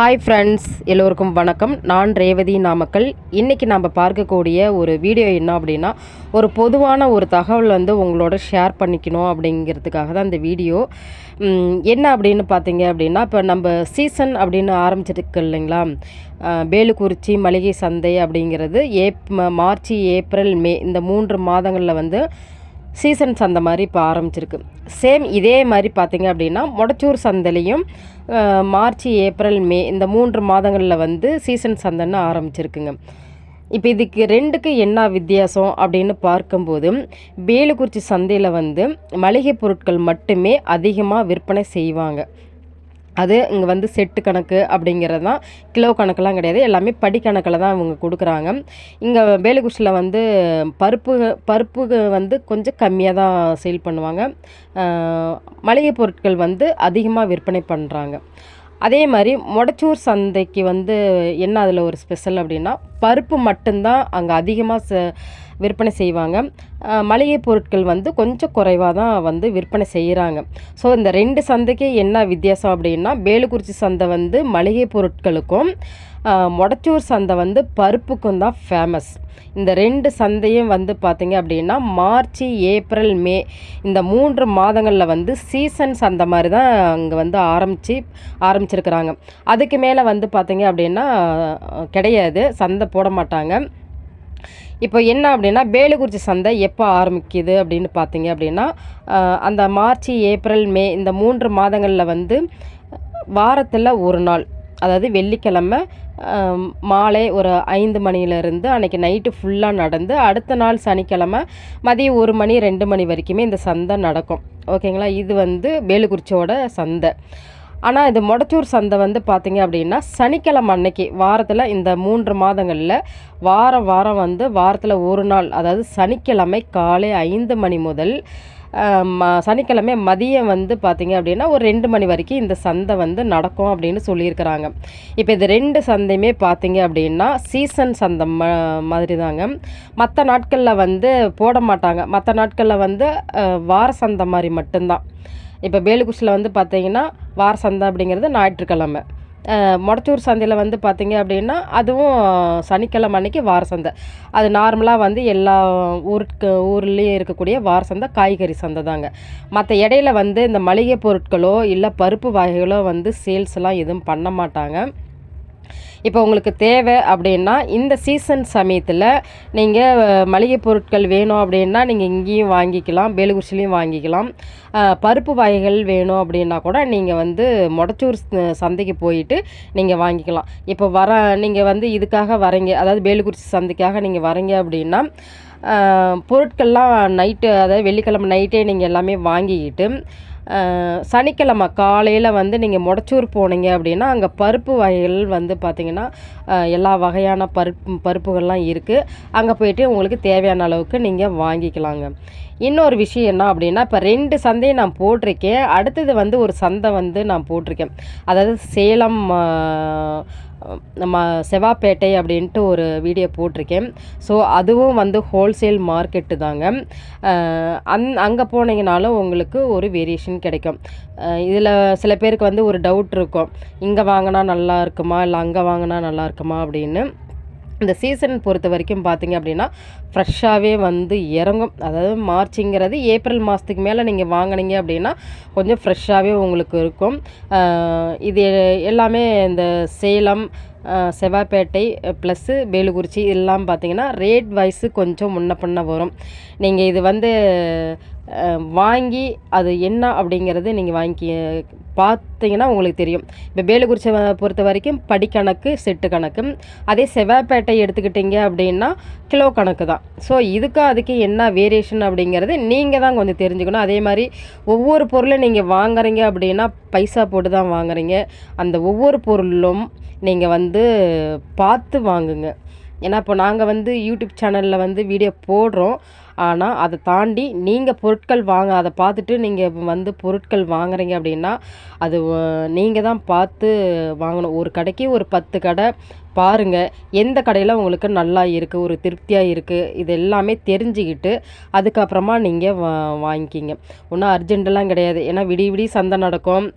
Hi friends எல்லோருக்கும் வணக்கம். நான் ரேவதி நாமக்கல். இன்றைக்கி நம்ம பார்க்கக்கூடிய ஒரு வீடியோ என்ன அப்படின்னா ஒரு பொதுவான ஒரு தகவல் வந்து உங்களோட ஷேர் பண்ணிக்கணும் அப்படிங்கிறதுக்காக தான் இந்த வீடியோ என்ன அப்படின்னு பார்த்தீங்க அப்படின்னா இப்போ நம்ம சீசன் அப்படின்னு ஆரம்பிச்சிருக்கு இல்லைங்களா? வேலுக்குறிச்சி மளிகை சந்தை அப்படிங்கிறது ஏப் மார்ச் ஏப்ரல் மே இந்த மூன்று மாதங்களில் வந்து சீசன் சந்தை மாதிரி இப்போ ஆரம்பிச்சிருக்கு. சேம் இதே மாதிரி பார்த்தீங்க அப்படின்னா மொடச்சூர் சந்தையிலையும் மார்ச் ஏப்ரல் மே இந்த மூன்று மாதங்களில் வந்து சீசன் சந்தைன்னு ஆரம்பிச்சிருக்குங்க. இப்போ இதுக்கு ரெண்டுக்கு என்ன வித்தியாசம் அப்படின்னு பார்க்கும்போது வேலுக்குறிச்சி சந்தையில் வந்து மளிகை பொருட்கள் மட்டுமே அதிகமாக விற்பனை செய்வாங்க. அது இங்கே வந்து செட்டு கணக்கு அப்படிங்கிறது தான். கிலோ கணக்கெலாம் கிடையாது. எல்லாமே படிக்கணக்கில் தான் இவங்க கொடுக்குறாங்க. இங்கே வேலுக்குறிச்சியில் வந்து பருப்பு பருப்பு வந்து கொஞ்சம் கம்மியாக தான் சேல் பண்ணுவாங்க. மளிகை பொருட்கள் வந்து அதிகமாக விற்பனை பண்ணுறாங்க அதே மாதிரி மொடச்சூர் சந்தைக்கு வந்து என்ன அதில் ஒரு ஸ்பெஷல் அப்படின்னா பருப்பு மட்டும்தான் அங்கே அதிகமாக ச விற்பனை செய்வாங்க. மளிகை பொருட்கள் வந்து கொஞ்சம் குறைவாக தான் வந்து விற்பனை செய்கிறாங்க ஸோ இந்த ரெண்டு சந்தைக்கு என்ன வித்தியாசம் அப்படின்னா வேலுக்குறிச்சி சந்தை வந்து மளிகை பொருட்களுக்கும் மொடச்சூர் சந்தை வந்து பருப்புக்கும் தான் ஃபேமஸ் இந்த ரெண்டு சந்தையும் வந்து பார்த்திங்க அப்படின்னா மார்ச் ஏப்ரல் மே இந்த மூன்று மாதங்களில் வந்து சீசன் சந்தை மாதிரி தான் அங்கே வந்து ஆரம்பித்து ஆரம்பிச்சிருக்கிறாங்க. அதுக்கு மேலே வந்து பார்த்திங்க அப்படின்னா கிடையாது. சந்தை போட மாட்டாங்க. இப்போ என்ன அப்படின்னா வேலுக்குறிச்சி சந்தை எப்போ ஆரம்பிக்குது அப்படின்னு பார்த்தீங்க அப்படின்னா அந்த மார்ச் ஏப்ரல் மே இந்த மூன்று மாதங்களில் வந்து வாரத்தில் ஒரு நாள். அதாவது வெள்ளிக்கிழமை மாலை ஒரு ஐந்து மணியிலேருந்து அன்றைக்கி நைட்டு ஃபுல்லாக நடந்து அடுத்த நாள் சனிக்கிழமை மதியம் ஒரு மணி ரெண்டு மணி வரைக்குமே இந்த சந்தை நடக்கும். ஓகேங்களா? இது வந்து வேலுக்குறிச்சியோட சந்தை. ஆனால் இது மொடச்சூர் சந்தை வந்து பார்த்திங்க அப்படின்னா சனிக்கிழமை அன்னைக்கு வாரத்தில் இந்த மூன்று மாதங்களில் வாரம் வாரம் வந்து வாரத்தில் ஒரு நாள் அதாவது சனிக்கிழமை காலை ஐந்து மணி முதல் சனிக்கிழமை மதியம் வந்து பார்த்தீங்க அப்படின்னா ஒரு ரெண்டு மணி வரைக்கும் இந்த சந்தை வந்து நடக்கும் அப்படின்னு சொல்லியிருக்கிறாங்க. இப்போ இது ரெண்டு சந்தையுமே பார்த்தீங்க அப்படின்னா சீசன் சந்தை ம மாதிரி தாங்க மற்ற நாட்களில் வந்து போட மாட்டாங்க. மற்ற நாட்களில் வந்து வார சந்தை மாதிரி மட்டும்தான். இப்போ வேலுக்குச்சியில் வந்து பார்த்தீங்கன்னா வார சந்தை அப்படிங்கிறது ஞாயிற்றுக்கிழமை. மொடச்சூர் சந்தையில் வந்து பார்த்திங்க அப்படின்னா அதுவும் சனிக்கிழமை அன்னைக்கு வார சந்தை. அது நார்மலாக வந்து எல்லா ஊருக்கு ஊர்லேயும் இருக்கக்கூடிய வார சந்தை காய்கறி சந்தை தாங்க. மற்ற இடையில வந்து இந்த மளிகை பொருட்களோ இல்லை பருப்பு வகைகளோ வந்து சேல்ஸ்லாம் எதுவும் பண்ண மாட்டாங்க. இப்போ உங்களுக்கு தேவை அப்படின்னா இந்த சீசன் சமயத்தில் நீங்கள் மளிகை பொருட்கள் வேணும் அப்படின்னா நீங்கள் இங்கேயும் வாங்கிக்கலாம் வேலுக்குறிச்சிலையும் வாங்கிக்கலாம். பருப்பு வகைகள் வேணும் அப்படின்னா கூட நீங்கள் வந்து மொடச்சூர் சந்தைக்கு போயிட்டு நீங்கள் வாங்கிக்கலாம். இப்போ வர நீங்கள் வந்து இதுக்காக வரீங்க அதாவது வேலுக்குறிச்சி சந்தைக்காக நீங்கள் வரீங்க அப்படின்னா பொருட்கள்லாம் நைட்டு அதாவது வெள்ளிக்கிழமை நைட்டே நீங்கள் எல்லாமே வாங்கிக்கிட்டு சனிக்கிழமை காலையில் வந்து நீங்கள் முடச்சூர் போனீங்க அப்படின்னா அங்கே பருப்பு வகைகள் வந்து பார்த்திங்கன்னா எல்லா வகையான பருப்பு பருப்புகள்லாம் இருக்குது அங்கே போயிட்டு உங்களுக்கு தேவையான அளவுக்கு நீங்கள் வாங்கிக்கலாங்க. இன்னொரு விஷயம் என்ன அப்படின்னா இப்போ ரெண்டு சந்தையை நான் போட்டிருக்கேன். அடுத்தது வந்து ஒரு சந்தை வந்து நான் போட்டிருக்கேன். அதாவது சேலம் நம்ம செவாப்பேட்டை அப்படின்ட்டு ஒரு வீடியோ போட்டிருக்கேன். ஸோ அதுவும் வந்து ஹோல்சேல் மார்க்கெட்டு தாங்க. அந் அங்கே போனீங்கனாலும் உங்களுக்கு ஒரு வேரியேஷன் கிடைக்கும். இதில் சில பேருக்கு வந்து ஒரு டவுட் இருக்கும். இங்கே வாங்கினா நல்லா இருக்குமா? இல்லை அங்கே வாங்கினா நல்லா இருக்குமா? அப்படின்னு. இந்த சீசன் பொறுத்த வரைக்கும் பார்த்தீங்க அப்படின்னா ஃப்ரெஷ்ஷாகவே வந்து இறங்கும். அதாவது மார்ச்சுங்கிறது ஏப்ரல் மாதத்துக்கு மேலே நீங்கள் வாங்கினீங்க அப்படின்னா கொஞ்சம் ஃப்ரெஷ்ஷாகவே உங்களுக்கு இருக்கும். இது எல்லாமே இந்த சேலம் செவ்வாய்ப்பேட்டை ப்ளஸ்ஸு வேலுக்குறிச்சி எல்லாம் பார்த்தீங்கன்னா ரேட் வைஸு கொஞ்சம் முன்ன பின்ன வரும். நீங்கள் இது வந்து வாங்கி அது என்ன அப்படிங்கிறது நீங்கள் வாங்கி பார்த்தீங்கன்னா உங்களுக்கு தெரியும். இப்போ வேலுக்குறிச்சி பொறுத்த வரைக்கும் படிக்கணக்கு செட்டு கணக்கு. அதே செவ்வாய்ப்பேட்டை எடுத்துக்கிட்டீங்க அப்படின்னா கிலோ கணக்கு தான். ஸோ இதுக்கு அதுக்கு என்ன வேரியேஷன் அப்படிங்கிறது நீங்கள் தான் கொஞ்சம் தெரிஞ்சுக்கணும். அதே மாதிரி ஒவ்வொரு பொருளும் நீங்கள் வாங்குறீங்க அப்படின்னா பைசா போட்டு தான் வாங்குறீங்க. அந்த ஒவ்வொரு பொருளும் நீங்கள் வந்து பார்த்து வாங்குங்க. ஏன்னா இப்போ நாங்கள் வந்து யூடியூப் சேனலில் வந்து வீடியோ போடுறோம். ஆனால் அதை தாண்டி நீங்கள் பொருட்கள் வாங்க அதை பார்த்துட்டு நீங்கள் வந்து பொருட்கள் வாங்குறீங்க அப்படின்னா அது நீங்கள் தான் பார்த்து வாங்கணும். ஒரு கடைக்கு ஒரு பத்து கடை பாருங்கள் எந்த கடையில் உங்களுக்கு நல்லா இருக்குது ஒரு திருப்தியாக இருக்குது இது எல்லாமே தெரிஞ்சுக்கிட்டு அதுக்கப்புறமா நீங்கள் வா வாங்கிக்கிங்க. ஒன்றும் அர்ஜென்ட்டெல்லாம் கிடையாது. ஏன்னா விடிய விடிய சந்தை நடக்கும்.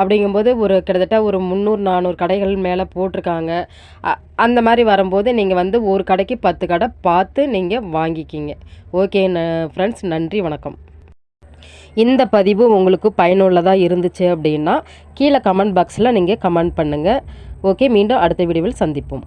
அப்படிங்கும்போது ஒரு கிட்டத்தட்ட ஒரு முந்நூறு நானூறு கடைகள் மேலே போட்டிருக்காங்க. அ- அந்த மாதிரி வரும்போது நீங்கள் வந்து ஒரு கடைக்கு பத்து கடை பார்த்து நீங்கள் வாங்கிக்கிங்க. ஓகே ஃப்ரெண்ட்ஸ் நன்றி வணக்கம். இந்த பதிவு உங்களுக்கு பயனுள்ளதாக இருந்துச்சு அப்படின்னா கீழே கமெண்ட் பாக்ஸில் நீங்கள் கமெண்ட் பண்ணுங்கள் ஓகே மீண்டும் அடுத்த வீடியோவில் சந்திப்போம்.